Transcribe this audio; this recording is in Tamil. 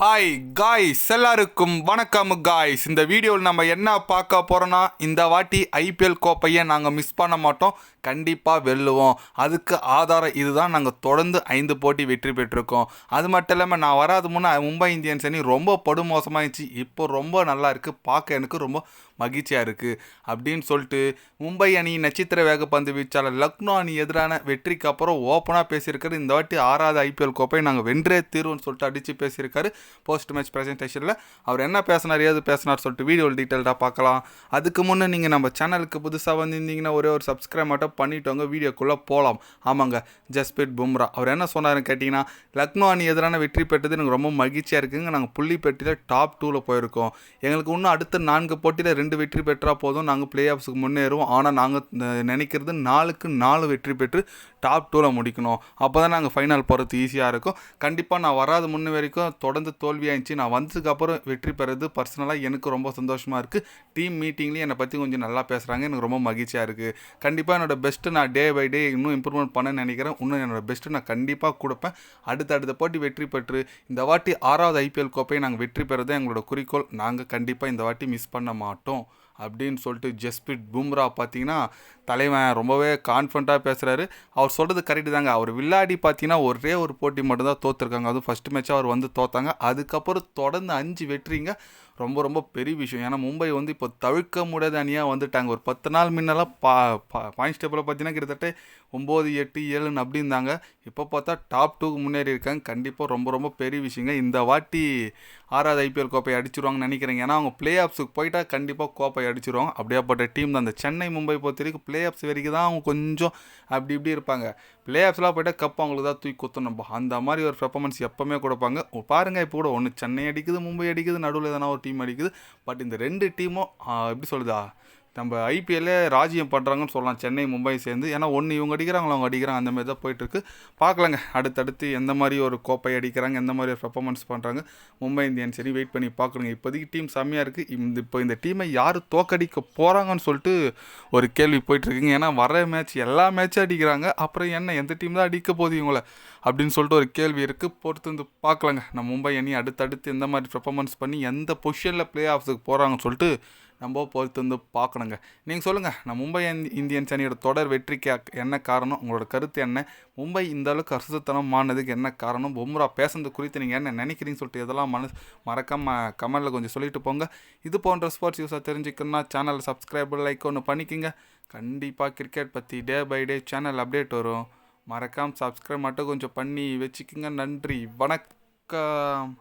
ஹாய் காய்ஸ் எல்லாருக்கும் வணக்கம் காய்ஸ் இந்த வீடியோவில் நம்ம என்ன பார்க்க போகிறோன்னா இந்த வாட்டி ஐபிஎல் கோப்பையை நாங்கள் மிஸ் பண்ண மாட்டோம். கண்டிப்பாக வெல்லுவோம். அதுக்கு ஆதாரம் இதுதான். நாங்கள் தொடர்ந்து ஐந்து போட்டி வெற்றி பெற்றிருக்கோம். அது மட்டும் இல்லாமல் நான் வராது முன்னே மும்பை இந்தியன்ஸ் அணி ரொம்ப படுமோசமாக இருந்துச்சு இப்போ ரொம்ப நல்லா இருக்குது பார்க்க எனக்கு ரொம்ப மகிழ்ச்சியாக இருக்குது அப்படின்னு சொல்லிட்டு மும்பை அணி நட்சத்திர வேகப்பந்து வீச்சாளர் லக்னோ அணி எதிரான வெற்றிக்கு அப்புறம் ஓப்பனாக பேசியிருக்காரு. இந்த வாட்டி ஆறாவது ஐபிஎல் கோப்பை நாங்கள் வென்றே தீர்வுன்னு சொல்லிட்டு அடித்து பேசியிருக்காரு. போஸ்ட் மேட்ச் ப்ரெசன்டேஷனில் அவர் என்ன பேசினார் ஏது பேசினார் சொல்லிட்டு வீடியோ டீட்டெயில்டாக பார்க்கலாம். அதுக்கு முன்னே நீங்கள் நம்ம சேனலுக்கு புதுசாக வந்திருந்தீங்கன்னா ஒரே ஒரு சப்ஸ்கிரைப் மட்டும் பண்ணிட்டோங்க. வீடியோக்குள்ளே போகலாம் ஆமாங்க ஜஸ்பிரீத் பும்ரா அவர் என்ன சொன்னார்னு கேட்டிங்கன்னா லக்னோ அணி எதிரான வெற்றி பெற்றது எனக்கு ரொம்ப மகிழ்ச்சியாக இருக்குங்க. நாங்கள் புள்ளி பெட்டியில் டாப் டூவில் போயிருக்கோம். எங்களுக்கு இன்னும் அடுத்த நான்கு போட்டியில் ரெண்டு வெற்றி பெற்றால் போதும். நாங்கள் பிளே ஆஃப்ஸுக்கு முன்னேறுவோம். ஆனால் நாங்கள் நினைக்கிறது நாலுக்கு நாலு வெற்றி பெற்று டாப் டூவில் முடிக்கணும். அப்போ தான் நாங்கள் ஃபைனல் போகிறது ஈஸியாக இருக்கும். கண்டிப்பாக நான் வராத முன்ன வரைக்கும் தொடர்ந்து தோல்வியாக இருந்துச்சு நான் வந்ததுக்கப்புறம் வெற்றி பெறது பர்சனலாக எனக்கு ரொம்ப சந்தோஷமாக இருக்குது டீம் மீட்டிங்லேயும் என்னை பற்றி கொஞ்சம் நல்லா பேசுகிறாங்க எனக்கு ரொம்ப மகிழ்ச்சியாக இருக்குது கண்டிப்பாக என்னோடய பெஸ்ட்டு நான் டே பை டே இன்னும் இம்ப்ரூவ்மெண்ட் பண்ண நினைக்கிறேன். இன்னும் என்னோட பெஸ்ட்டு நான் கண்டிப்பாக கொடுப்பேன். அடுத்த அடுத்த போட்டி வெற்றி பெற்று இந்த வாட்டி ஆறாவது ஐபிஎல் கோப்பையை நாங்கள் வெற்றி பெறது எங்களோட குறிக்கோள். நாங்கள் கண்டிப்பாக இந்த வாட்டி மிஸ் பண்ண மாட்டோம். அப்படின்னு சொல்லிட்டு ஜஸ்பிரிட் பும்ரா பார்த்தீங்கன்னா தலைவன் ரொம்பவே கான்ஃபிடண்ட்டாக பேசுகிறாரு அவர் சொல்கிறது கரெக்டு தாங்க. அவர் வில்லாடி பார்த்தீங்கன்னா ஒரே ஒரு போட்டி மட்டும்தான் தோற்றுருக்காங்க அதுவும் ஃபஸ்ட் மேட்சாக அவர் வந்து தோத்தாங்க. அதுக்கப்புறம் தொடர்ந்து அஞ்சு வெற்றிங்க. ரொம்ப ரொம்ப பெரிய விஷயம். ஏன்னா மும்பை வந்து இப்போ தவிர்க்க முடியாத அணியாக வந்துட்டாங்க. ஒரு பத்து நாள் முன்னெல்லாம் பா பாயிண்ட்ஸ் டேபிளில் பார்த்தீங்கன்னா கிட்டத்தட்ட ஒம்பது எட்டு ஏழுன்னு அப்படி இருந்தாங்க இப்போ பார்த்தா டாப் டூக்கு முன்னேறி இருக்காங்க. கண்டிப்பாக ரொம்ப ரொம்ப பெரிய விஷயங்க. இந்த வாட்டி ஆறாவது ஐபிஎல் கோப்பை அடிச்சிருவாங்கன்னு நினைக்கிறேங்க. ஏன்னா அவங்க பிளே ஆஃப்ஸுக்கு போயிட்டா கண்டிப்பாக கோப்பை அடிச்சிடும் அப்படியாப்பட்ட டீம் தான். அந்த சென்னை மும்பை பொறுத்த வரைக்கும் பிளே ஆஃப்ஸ் வரைக்கும் தான் அவங்க கொஞ்சம் அப்படி இப்படி இருப்பாங்க. பிளே ஆஃப்ஸ்லாம் போயிட்டா கப் அவங்களுக்கு தான் தூக்கி குத்தணும் அந்த மாதிரி ஒரு பெர்ஃபார்மன்ஸ் எப்போவுமே கொடுப்பாங்க. பாருங்கள் இப்போ கூட ஒன்று சென்னை அடிக்குது மும்பை அடிக்குது நடுவில் எதனா ஒரு டீம் அடிக்குது. பட் இந்த ரெண்டு டீமும் எப்படி சொல்லுதா நம்ம ஐபிஎல்லே ராஜ்யம் பண்ணுறாங்கன்னு சொல்லலாம். சென்னை மும்பை சேர்ந்து. ஏன்னா ஒன்று இவங்க அடிக்கிறாங்களோ அவங்க அடிக்கிறாங்க. அந்த மாதிரி தான் போயிட்டுருக்கு. பார்க்கலாங்க. அடுத்தடுத்து எந்த மாதிரி ஒரு கோப்பை அடிக்கிறாங்க எந்த மாதிரி ஒரு பெர்ஃபார்மன்ஸ் பண்ணுறாங்க மும்பை இந்தியன்ஸ் சரி வெயிட் பண்ணி பார்க்கணுங்க. இப்போதைக்கு டீம் செம்மையாக இருக்குது இந்த இப்போ இந்த டீமை யார் தோக்கடிக்க போகிறாங்கன்னு சொல்லிட்டு ஒரு கேள்வி போயிட்டுருக்குங்க. ஏன்னா வர மேட்ச் எல்லா மேட்சும் அடிக்கிறாங்க. அப்புறம் என்ன எந்த டீம் தான் அடிக்க போகுது இவங்கள? அப்படின்னு சொல்லிட்டு ஒரு கேள்வி இருக்குது பொறுத்து வந்து பார்க்கலாங்க. நம்ம மும்பை அணி அடுத்தடுத்து எந்த மாதிரி பெர்ஃபார்மன்ஸ் பண்ணி எந்த பொசிஷனில் ப்ளே ஆஃப்ஸுக்கு போகிறாங்கன்னு சொல்லிட்டு நம்ம பொறுத்து வந்து பார்க்கணுங்க. நீங்கள் சொல்லுங்கள் நான் மும்பை இந்தியன்ஸ் அணியோட தொடர் வெற்றிக்கு என்ன காரணம்? உங்களோட கருத்து என்ன? மும்பை இந்த அளவுக்கு அசுத்தனமானதுக்கு என்ன காரணம்? பொம்ரா பேசுனது குறித்து நீங்கள் என்ன நினைக்கிறீங்கன்னு சொல்லிட்டு இதெல்லாம் மனசு மறக்காமல் கமெண்டில் கொஞ்சம் சொல்லிட்டு போங்க. இது போன்ற ஸ்போர்ட்ஸ் யூஸாக தெரிஞ்சுக்கணும்னா சேனலை சப்ஸ்கிரைப் லைக் ஒன்று பண்ணிக்கோங்க. கண்டிப்பாக கிரிக்கெட் பற்றி day by day channel update வரும். மறக்காமல் சப்ஸ்கிரைப் மட்டும் கொஞ்சம் பண்ணி வச்சுக்கோங்க. நன்றி. வணக்கம்.